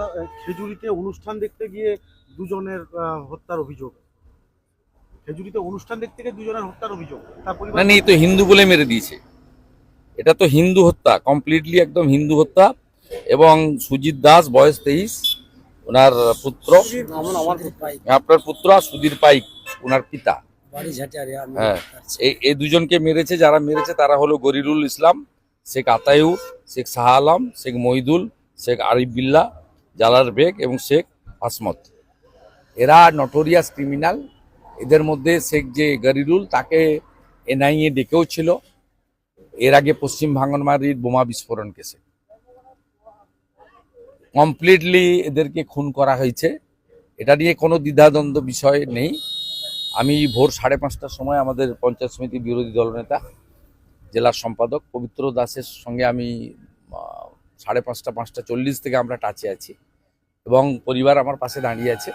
দাদা খেজুরিতে অনুষ্ঠান দেখতে গিয়ে দুজনের হত্যার অভিযোগ। খেজুরিতে অনুষ্ঠান দেখতে গিয়ে দুজনের হত্যার অভিযোগ। না নেই তো হিন্দু বলে মেরে দিয়েছে। এটা তো হিন্দু হত্যা কমপ্লিটলি একদম হিন্দু হত্যা। এবং সুজিত দাস বয়স তেইশ ওনার পুত্র। আপনার পুত্র আর সুধীর পাইক ওনার পিতা। হ্যাঁ। এই এই দুজনকে মেরেছে যারা মেরেছে তারা হলো গরিরুল ইসলাম শেখ আতায়ুর শেখ শাহ আলম শেখ মহিদুল শেখ আরিফ বিল্লা জালার বেগ এবং শেখ আসমত। এরা নটোরিয়াস ক্রিমিনাল এদের মধ্যে শেখ যে গরিরুল, তাকে এনআইএ ডেকেও ছিল। এর আগে পশ্চিম ভাঙনমারির বোমা বিস্ফোরণ কেসে। কমপ্লিটলি এদেরকে খুন করা হয়েছে। এটা নিয়ে কোনো দ্বিধাদ্বন্দ্ব বিষয় নেই। আমি ভোর সাড়ে পাঁচটার সময় আমাদের পঞ্চায়েত সমিতি বিরোধী দলনেতা জেলার সম্পাদক পবিত্র দাসের সঙ্গে আমি সাড়ে পাঁচটা পাঁচটা চল্লিশ থেকে আমরা টাচে আছি। এবং পরিবার আমার পাশে দাঁড়িয়ে আছে।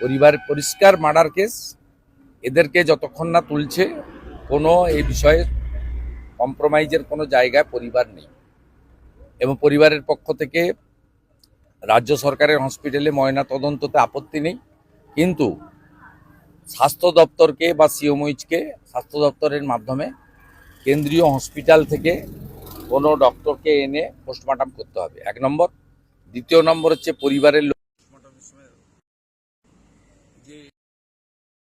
পরিবার পরিষ্কার মার্ডার কেস। এদেরকে যতক্ষণ না তুলছে, কোনো এই বিষয়ে কম্প্রোমাইজের কোনো জায়গায় পরিবার নেই। এবং পরিবারের পক্ষ থেকে রাজ্য সরকারের হসপিটালে ময়না তদন্ততে আপত্তি নেই। কিন্তু স্বাস্থ্য দপ্তরকে বা সিওমইচকে, স্বাস্থ্য দপ্তরের মাধ্যমে কেন্দ্রীয় হসপিটাল থেকে কোনো ডক্টরকে এনে পোস্টমর্টম করতে হবে। এক নম্বর। দ্বিতীয় নম্বর হচ্ছে পরিবারের লোক যে-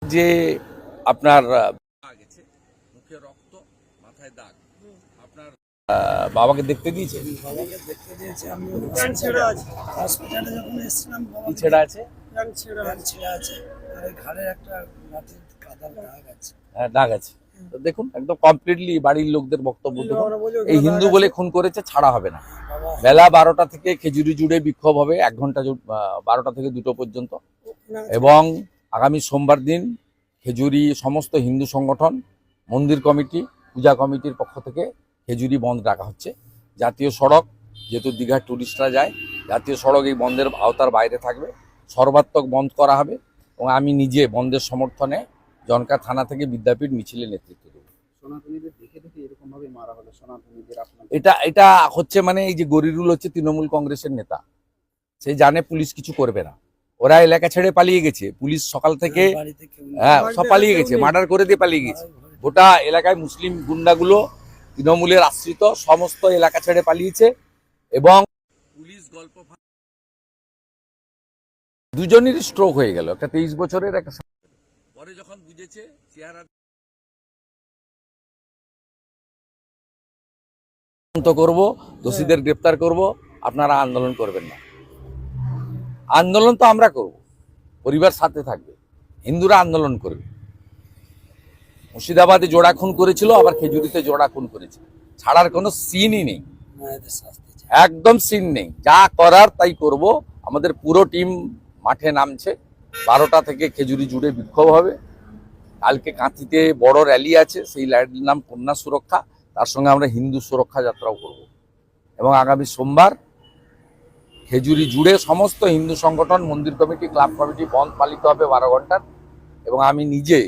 যে আপনার রক্ত মাথায় দাগ। আপনার বাবাকে দেখতে দিয়েছে? ছেড়া আছে। প্যান্ট ছেঁড়া ছেঁড়া আছে। আর ঘাড়ে একটা দাগ আছে। হ্যাঁ দাগ আছে। দেখুন একদম কমপ্লিটলি বাড়ির লোকদের বক্তব্য দেখুন। এই হিন্দু বলে খুন করেছে ছাড়া হবে না। বেলা বারোটা থেকে খেজুরি জুড়ে বিক্ষোভ হবে এক ঘণ্টা বারোটা থেকে দুটো পর্যন্ত। এবং আগামী সোমবার দিন খেজুরি সমস্ত হিন্দু সংগঠন মন্দির কমিটি পূজা কমিটির পক্ষ থেকে খেজুরি বন্ধ রাখা হচ্ছে। জাতীয় সড়ক যেহেতু দীঘার টুরিস্টরা যায় জাতীয় সড়ক এই বন্ধের আওতার বাইরে থাকবে। সর্বাত্মক বন্ধ করা হবে এবং আমি নিজে বন্ধের সমর্থনে জনকা থানা থেকে বিদ্যাপীঠ মিছিলে নেতৃত্ব দেব। সনাতনীদের দেখে দেখে এরকম ভাবে মারা হলো সনাতনীদের আপনার এটা এটা হচ্ছে মানে এই যে গরিরুল হচ্ছে তৃণমূল কংগ্রেসের নেতা। সে জানে পুলিশ কিছু করবে না। ওরা এলাকা ছেড়ে পালিয়ে গেছে। পুলিশ সকাল থেকে নেই। হ্যাঁ সব পালিয়ে গেছে মার্ডার করে দিয়ে পালিয়ে গেছে। গোটা এলাকায় মুসলিম গুন্ডাগুলো তৃণমূলের আশ্রিত সমস্ত এলাকা ছেড়ে পালিয়েছে এবং পুলিশ গল্প দুজনেরই স্ট্রোক হয়ে গেল। একটা তেইশ বছরের একটা পরে যখন বুঝেছে চেহারা করব, দোষীদের গ্রেপ্তার করব, আপনারা আন্দোলন করবেন না। আন্দোলন তো আমরা করব, পরিবার সাথে থাকবে, হিন্দুরা আন্দোলন করবে। মুর্শিদাবাদে জোড়া খুন করেছিল, আবার খেজুরিতে জোড়া খুন করেছে। ছাড়ার কোনো সিনই নেই। একদম সিন নেই। যা করার তাই করব। আমাদের পুরো টিম মাঠে নামছে। বারোটা থেকে খেজুরি জুড়ে বিক্ষোভ হবে। কালকে কাঁথিতে বড় র্যালি আছে, সেই র্যালির নাম কন্যা সুরক্ষা। তার সঙ্গে আমরা হিন্দু সুরক্ষা যাত্রাও করব। এবং আগামী সোমবার খেজুরি জুড়ে সমস্ত হিন্দু সংগঠন, মন্দির কমিটি, ক্লাব কমিটি বন্ধ, পালিত হবে বারো ঘণ্টার। এবং আমি নিজে